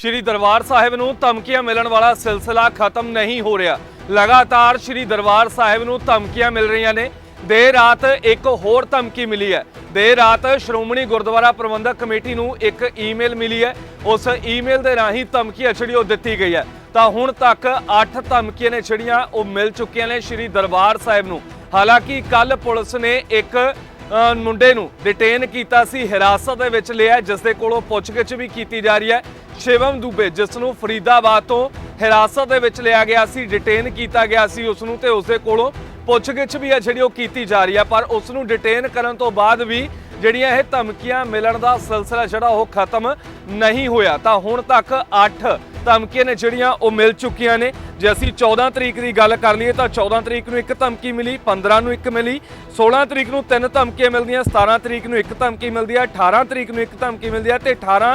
ਸ਼੍ਰੀ ਦਰਬਾਰ ਸਾਹਿਬ ਨੂੰ ਧਮਕੀਆਂ ਮਿਲਣ ਵਾਲਾ ਸਿਲਸਿਲਾ ਖਤਮ ਨਹੀਂ ਹੋ ਰਿਹਾ। ਲਗਾਤਾਰ ਸ਼੍ਰੀ ਦਰਬਾਰ ਸਾਹਿਬ ਨੂੰ ਧਮਕੀਆਂ ਮਿਲ ਰਹੀਆਂ ਨੇ। ਦੇਰ ਰਾਤ ਇੱਕ ਹੋਰ ਧਮਕੀ ਮਿਲੀ ਹੈ। ਦੇਰ ਰਾਤ ਸ਼੍ਰੋਮਣੀ ਗੁਰਦੁਆਰਾ ਪ੍ਰਬੰਧਕ ਕਮੇਟੀ ਨੂੰ ਇੱਕ ਈਮੇਲ ਮਿਲੀ ਹੈ। ਉਸ ਈਮੇਲ ਦੇ ਰਾਹੀਂ ਧਮਕੀ ਹੈ ਜਿਹੜੀ ਉਹ ਦਿੱਤੀ ਗਈ ਹੈ। ਤਾਂ ਹੁਣ ਤੱਕ 8 ਧਮਕੀਆਂ ਨੇ ਜਿਹੜੀਆਂ ਉਹ ਮਿਲ ਚੁੱਕੀਆਂ ਨੇ ਸ਼੍ਰੀ ਦਰਬਾਰ ਸਾਹਿਬ ਨੂੰ। ਹਾਲਾਂਕਿ ਕੱਲ ਪੁਲਿਸ ਨੇ ਇੱਕ ਮੁੰਡੇ ਨੂੰ ਡਿਟੇਨ ਕੀਤਾ ਸੀ। ਹਿਰਾਸਤ ਦੇ ਵਿੱਚ ਲਿਆ ਜਿਸ ਦੇ ਕੋਲੋਂ ਪੁੱਛਗਿੱਛ ਵੀ ਕੀਤੀ ਜਾ ਰਹੀ ਹੈ। ਸ਼ਿਵਮ ਦੁਬੇ, ਜਿਸ ਨੂੰ ਫਰੀਦਾਬਾਦ ਤੋਂ ਹਿਰਾਸਤ ਦੇ ਵਿੱਚ ਲਿਆ ਗਿਆ ਸੀ ਡਿਟੇਨ ਕੀਤਾ ਗਿਆ ਸੀ ਉਸ ਨੂੰ ਤੇ ਉਸ ਦੇ ਕੋਲੋਂ ਪੁੱਛਗਿੱਛ ਵੀ ਹੈ ਜਿਹੜੀ ਉਹ ਕੀਤੀ ਜਾ ਰਹੀ ਹੈ। ਪਰ ਉਸ ਨੂੰ ਡਿਟੇਨ ਕਰਨ ਤੋਂ ਬਾਅਦ ਵੀ ਜਿਹੜੀਆਂ ਇਹ ਧਮਕੀਆਂ ਮਿਲਣ ਦਾ ਸਿਲਸਿਲਾ ਜਿਹੜਾ ਉਹ ਖਤਮ ਨਹੀਂ ਹੋਇਆ। ਤਾਂ ਹੁਣ ਤੱਕ 8 ਧਮਕੀਆਂ ਨੇ ਜਿਹੜੀਆਂ ਉਹ ਮਿਲ ਚੁੱਕੀਆਂ ਨੇ। ਜੇ ਅਸੀਂ 14 ਤਰੀਕ ਦੀ ਗੱਲ ਕਰ ਲਈਏ ਤਾਂ 14 ਤਰੀਕ ਨੂੰ ਇੱਕ ਧਮਕੀ ਮਿਲੀ 15 ਨੂੰ ਇੱਕ ਮਿਲੀ 16 ਤਰੀਕ ਨੂੰ ਤਿੰਨ ਧਮਕੀਆਂ ਮਿਲਦੀਆਂ 17 ਤਰੀਕ ਨੂੰ ਇੱਕ ਧਮਕੀ ਮਿਲਦੀ ਹੈ 18 ਤਰੀਕ ਨੂੰ ਇੱਕ ਧਮਕੀ ਮਿਲਦੀ ਹੈ ਤੇ 18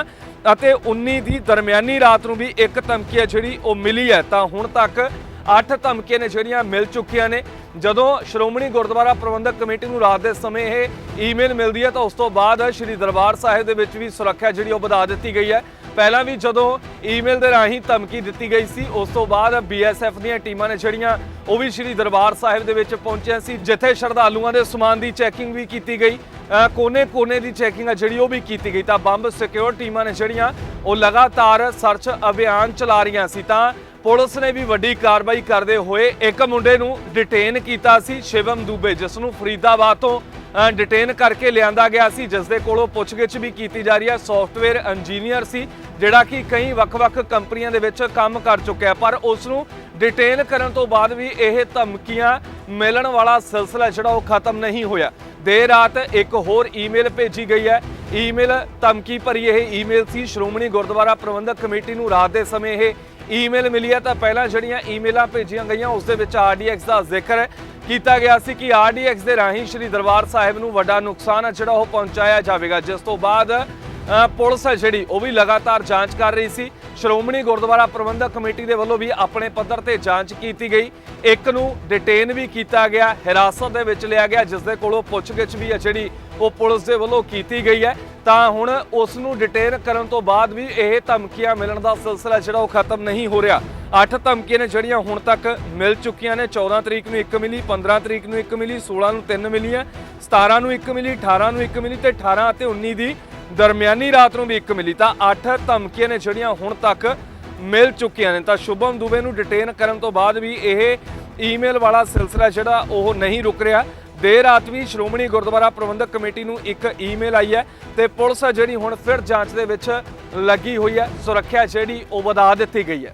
ਅਤੇ 19 ਦੀ ਦਰਮਿਆਨੀ ਰਾਤ ਨੂੰ ਵੀ ਇੱਕ ਧਮਕੀ ਹੈ ਜਿਹੜੀ ਉਹ ਮਿਲੀ ਹੈ। ਤਾਂ ਹੁਣ ਤੱਕ 8 ਧਮਕੀਆਂ ਨੇ ਜਿਹੜੀਆਂ ਮਿਲ ਚੁੱਕੀਆਂ ਨੇ। ਜਦੋਂ ਸ਼੍ਰੋਮਣੀ ਗੁਰਦੁਆਰਾ ਪ੍ਰਬੰਧਕ ਕਮੇਟੀ ਨੂੰ ਰਾਤ ਦੇ ਸਮੇਂ ਇਹ ਈਮੇਲ ਮਿਲਦੀ ਹੈ, ਤਾਂ ਉਸ ਤੋਂ ਬਾਅਦ ਸ਼੍ਰੀ ਦਰਬਾਰ ਸਾਹਿਬ ਦੇ ਵਿੱਚ ਵੀ ਸੁਰੱਖਿਆ ਜਿਹੜੀ ਉਹ ਵਧਾ ਦਿੱਤੀ ਗਈ ਹੈ। ਪਹਿਲਾਂ ਵੀ ਜਦੋਂ ਈਮੇਲ ਦੇ ਰਾਹੀਂ ਧਮਕੀ ਦਿੱਤੀ ਗਈ ਸੀ, ਉਸ ਤੋਂ ਬਾਅਦ ਬੀਐਸਐਫ ਦੀਆਂ ਟੀਮਾਂ ਨੇ ਜਿਹੜੀਆਂ ਉਹ ਵੀ ਸ਼੍ਰੀ ਦਰਬਾਰ ਸਾਹਿਬ ਦੇ ਵਿੱਚ ਪਹੁੰਚਿਆ ਸੀ, ਜਿੱਥੇ ਸ਼ਰਧਾਲੂਆਂ ਦੇ ਸਮਾਨ ਦੀ ਚੈਕਿੰਗ ਵੀ ਕੀਤੀ ਗਈ। ਕੋਨੇ-ਕੋਨੇ ਦੀ ਚੈਕਿੰਗ ਆ ਜਿਹੜੀ ਉਹ ਵੀ ਕੀਤੀ ਗਈ। ਤਾਂ ਬੰਬ ਸਿਕਿਉਰ ਟੀਮਾਂ ਨੇ ਜਿਹੜੀਆਂ, ਉਹ ਲਗਾਤਾਰ ਸਰਚ ਅਭਿਆਨ ਚਲਾ ਰਹੀਆਂ ਸੀ। ਤਾਂ ਪੁਲਿਸ ਨੇ ਵੀ ਵੱਡੀ ਕਾਰਵਾਈ ਕਰਦੇ ਹੋਏ ਇੱਕ ਮੁੰਡੇ ਨੂੰ ਡਿਟੇਨ ਕੀਤਾ ਸੀ, ਸ਼ਿਵਮ ਦੂਬੇ, ਜਿਸ ਨੂੰ ਫਰੀਦਾਬਾਦ ਤੋਂ ਡਿਟੇਨ ਕਰਕੇ ਲਿਆਂਦਾ ਗਿਆ ਸੀ ਜਿਸ ਦੇ ਕੋਲੋਂ ਪੁੱਛਗਿੱਛ ਵੀ ਕੀਤੀ ਜਾ ਰਹੀ ਹੈ ਸੌਫਟਵੇਅਰ ਇੰਜੀਨੀਅਰ ਸੀ ਜਿਹੜਾ ਕਿ ਕਈ ਵੱਖ-ਵੱਖ ਕੰਪਨੀਆਂ ਦੇ ਵਿੱਚ ਕੰਮ ਕਰ ਚੁੱਕਿਆ ਪਰ ਉਸ ਨੂੰ ਡਿਟੇਨ ਕਰਨ ਤੋਂ ਬਾਅਦ ਵੀ ਇਹ ਧਮਕੀਆਂ ਮਿਲਣ ਵਾਲਾ ਸਿਲਸਿਲਾ ਜਿਹੜਾ ਉਹ ਖਤਮ ਨਹੀਂ ਹੋਇਆ ਦੇਰ ਰਾਤ ਇੱਕ ਹੋਰ ਈਮੇਲ ਭੇਜੀ ਗਈ ਹੈ ਈਮੇਲ ਧਮਕੀ ਭਰੀ ਇਹ ਈਮੇਲ ਸੀ ਸ਼੍ਰੋਮਣੀ ਗੁਰਦੁਆਰਾ ਪ੍ਰਬੰਧਕ ਕਮੇਟੀ ਨੂੰ ਰਾਤ ਦੇ ਸਮੇਂ ਇਹ ਈਮੇਲ ਮਿਲੀ ਹੈ ਤਾਂ ਪਹਿਲਾਂ ਜਿਹੜੀਆਂ ਈਮੇਲਾਂ ਭੇਜੀਆਂ ਗਈਆਂ ਉਸ ਦੇ ਵਿੱਚ ਆਰਡੀਐਕਸ ਦਾ ਜ਼ਿਕਰ ਕੀਤਾ ਗਿਆ ਸੀ ਕਿ ਆਰਡੀਐਕਸ ਦੇ ਰਾਹੀਂ ਸ਼੍ਰੀ ਦਰਬਾਰ ਸਾਹਿਬ ਨੂੰ ਵੱਡਾ ਨੁਕਸਾਨ ਹੈ ਜਿਹੜਾ ਉਹ ਪਹੁੰਚਾਇਆ ਜਾਵੇਗਾ। ਜਿਸ ਤੋਂ ਬਾਅਦ ਪੁਲਿਸ ਹੈ ਜਿਹੜੀ, ਉਹ ਵੀ ਲਗਾਤਾਰ ਜਾਂਚ ਕਰ ਰਹੀ ਸੀ। ਸ਼੍ਰੋਮਣੀ ਗੁਰਦੁਆਰਾ ਪ੍ਰਬੰਧਕ ਕਮੇਟੀ ਦੇ ਵੱਲੋਂ ਵੀ ਆਪਣੇ ਪੱਧਰ ਤੇ ਜਾਂਚ ਕੀਤੀ ਗਈ। ਇੱਕ ਨੂੰ ਡਿਟੇਨ ਵੀ ਕੀਤਾ ਗਿਆ, ਹਿਰਾਸਤ ਦੇ ਵਿੱਚ ਲਿਆ ਗਿਆ, ਜਿਸ ਦੇ ਕੋਲੋਂ ਪੁੱਛਗਿੱਛ ਵੀ ਹੈ ਜਿਹੜੀ, ਉਹ ਪੁਲਿਸ ਦੇ ਵੱਲੋਂ ਕੀਤੀ ਗਈ ਹੈ। ਤਾਂ ਹੁਣ ਉਸ ਨੂੰ ਡਿਟੇਨ ਕਰਨ ਤੋਂ ਬਾਅਦ ਵੀ ਇਹ ਧਮਕੀਆਂ ਮਿਲਣ ਦਾ ਸਿਲਸਿਲਾ ਜਿਹੜਾ ਉਹ ਖਤਮ ਨਹੀਂ ਹੋ ਰਿਹਾ। ਅੱਠ ਧਮਕੀਆਂ ਨੇ ਜਿਹੜੀਆਂ ਹੁਣ ਤੱਕ ਮਿਲ ਚੁੱਕੀਆਂ ਨੇ। 14 ਤਰੀਕ ਨੂੰ ਇੱਕ ਮਿਲੀ 15 ਤਰੀਕ ਨੂੰ ਇੱਕ ਮਿਲੀ 16 ਨੂੰ ਤਿੰਨ ਹੈ 17 ਨੂੰ ਇੱਕ ਮਿਲੀ 18 ਨੂੰ ਇੱਕ ਮਿਲੀ ਤੇ 18 ਅਤੇ 19 ਦੀ ਦਰਮਿਆਨੀ ਰਾਤ ਨੂੰ ਵੀ ਇੱਕ ਮਿਲੀ। ਤਾਂ ਅੱਠ ਧਮਕੀਆਂ ਨੇ ਜਿਹੜੀਆਂ ਹੁਣ ਤੱਕ ਮਿਲ ਚੁੱਕੀਆਂ ਨੇ। ਤਾਂ ਸ਼ੁਭਮ ਦੁਬੇ ਨੂੰ ਡਿਟੇਨ ਕਰਨ ਤੋਂ ਬਾਅਦ ਵੀ ਇਹ ਈਮੇਲ ਵਾਲਾ ਸਿਲਸਿਲਾ ਜਿਹੜਾ ਉਹ ਨਹੀਂ ਰੁਕ ਰਿਹਾ। ਦੇਰ ਰਾਤ ਵੀ ਸ਼੍ਰੋਮਣੀ ਗੁਰਦੁਆਰਾ ਪ੍ਰਬੰਧਕ ਕਮੇਟੀ ਨੂੰ ਇੱਕ ਈਮੇਲ ਆਈ ਹੈ ਤੇ ਪੁਲਿਸ ਜਿਹੜੀ ਹੁਣ ਫਿਰ ਜਾਂਚ ਦੇ ਵਿੱਚ ਲੱਗੀ ਹੋਈ ਹੈ। ਸੁਰੱਖਿਆ ਜਿਹੜੀ ਉਹ ਵਧਾ ਦਿੱਤੀ ਗਈ ਹੈ।